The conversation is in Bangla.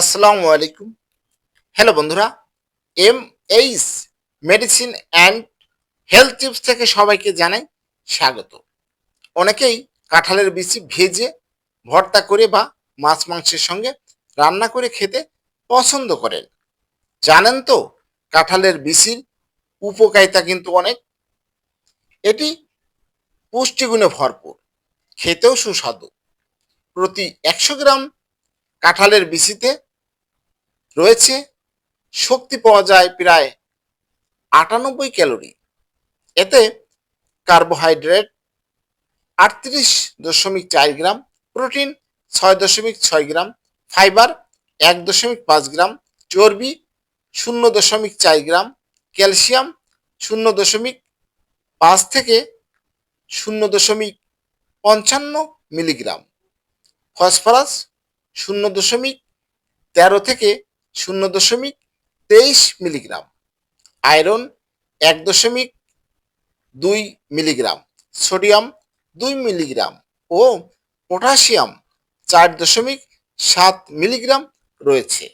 আসসালামু আলাইকুম। হ্যালো বন্ধুরা M H medicine and health tips থেকে সবাইকে জানাই স্বাগত। অনেকেই কাঁঠালের বিচি ভেজে, ভর্তা করে বা মাছ মাংসের সঙ্গে রান্না করে খেতে পছন্দ করেন। জানেন তো, কাঁঠালের বিচির উপকারিতা কিন্তু অনেক। এটি পুষ্টিগুণে ভরপুর, খেতেও সুস্বাদু। প্রতি একশো গ্রাম কাঁঠালের বিচিতে রয়েছে। শক্তি পাওয়া যায় প্রায় আটানব্বই ক্যালোরি। এতে কার্বোহাইড্রেট আটত্রিশ দশমিক চার গ্রাম, প্রোটিন ছয় দশমিক ছয় গ্রাম, ফাইবার এক দশমিক পাঁচ গ্রাম, চর্বি শূন্য দশমিক চার গ্রাম, ক্যালসিয়াম শূন্য দশমিক পাঁচ থেকে শূন্য দশমিক পঞ্চান্ন মিলিগ্রাম, ফসফরাস শূন্য দশমিক তেরো থেকে শূন্য দশমিক তেইশ মিলিগ্রাম। আয়রন এক দশমিক দুই মিলিগ্রাম। সোডিয়াম দুই মিলিগ্রাম। ও পটাশিয়াম চার দশমিক সাত মিলিগ্রাম রয়েছে।